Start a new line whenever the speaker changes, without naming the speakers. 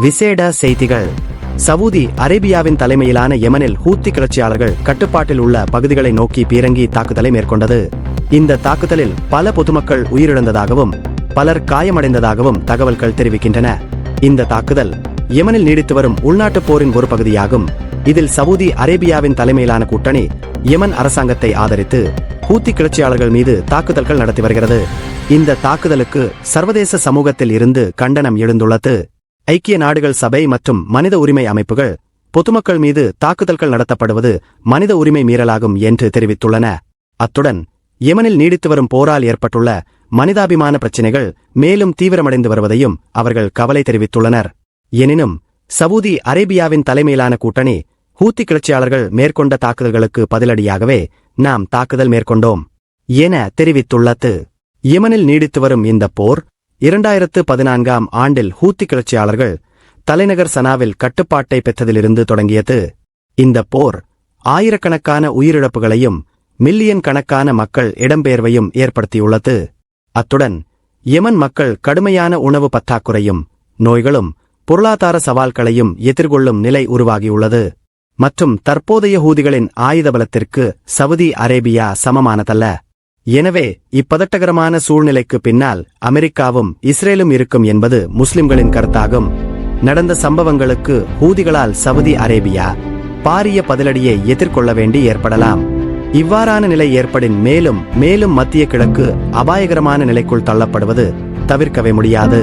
விசேட செய்திகள். சவுதி அரேபியாவின் தலைமையிலான யெமனில் ஹூத்தி கிளர்ச்சியாளர்கள் கட்டுப்பாட்டில் உள்ள பகுதிகளை நோக்கி பீரங்கி தாக்குதலை மேற்கொண்டது. இந்த தாக்குதலில் பல பொதுமக்கள் உயிரிழந்ததாகவும் பலர் காயமடைந்ததாகவும் தகவல்கள் தெரிவிக்கின்றன. இந்த தாக்குதல் யமனில் நீடித்து வரும் உள்நாட்டுப் போரின் ஒரு பகுதியாகும். இதில் சவுதி அரேபியாவின் தலைமையிலான கூட்டணி யமன் அரசாங்கத்தை ஆதரித்து ஹூத்தி கிளர்ச்சியாளர்கள் மீது தாக்குதல்கள் நடத்தி வருகிறது. இந்த தாக்குதலுக்கு சர்வதேச சமூகத்தில் இருந்து கண்டனம் எழுந்துள்ளது. ஐக்கிய நாடுகள் சபை மற்றும் மனித உரிமை அமைப்புகள் பொதுமக்கள் மீது தாக்குதல்கள் நடத்தப்படுவது மனித உரிமை மீறலாகும் என்று தெரிவித்துள்ளன. அத்துடன் யமனில் நீடித்து வரும் போரால் ஏற்பட்டுள்ள மனிதாபிமான பிரச்சினைகள் மேலும் தீவிரமடைந்து வருவதையும் அவர்கள் கவலை தெரிவித்துள்ளனர். எனினும் சவுதி அரேபியாவின் தலைமையிலான கூட்டணி ஹூத்தி கிளர்ச்சியாளர்கள் மேற்கொண்ட தாக்குதல்களுக்கு பதிலடியாகவே நாம் தாக்குதல் மேற்கொண்டோம் என தெரிவித்துள்ளது. யெமனில் நீடித்து வரும் இந்த போர் இரண்டாயிரத்து பதினான்காம் ஆண்டில் ஹூத்தி கிளர்ச்சியாளர்கள் தலைநகர் சனாவில் கட்டுப்பாட்டை பெற்றதிலிருந்து தொடங்கியது. இந்த போர் ஆயிரக்கணக்கான உயிரிழப்புகளையும் மில்லியன் கணக்கான மக்கள் இடம்பெயர்வையும் ஏற்படுத்தியுள்ளது. அத்துடன் யமன் மக்கள் கடுமையான உணவு பற்றாக்குறையும் நோய்களும் பொருளாதார சவால்களையும் எதிர்கொள்ளும் நிலை உருவாகியுள்ளது. மற்றும் தற்போதைய ஹூதிகளின் ஆயுத பலத்திற்கு சவுதி அரேபியா சமமானதல்ல. எனவே இப்பதட்டகரமான சூழ்நிலைக்கு பின்னால் அமெரிக்காவும் இஸ்ரேலும் இருக்கும் என்பது முஸ்லிம்களின் கருத்தாகும். நடந்த சம்பவங்களுக்கு ஹூதிகளால் சவுதி அரேபியா பாரிய பதிலடியை எதிர்கொள்ள வேண்டி ஏற்படலாம். இவ்வாறான நிலை ஏற்படின் மேலும் மேலும் மத்திய கிழக்கு அபாயகரமான நிலைக்குள் தள்ளப்படுவது தவிர்க்கவே முடியாது.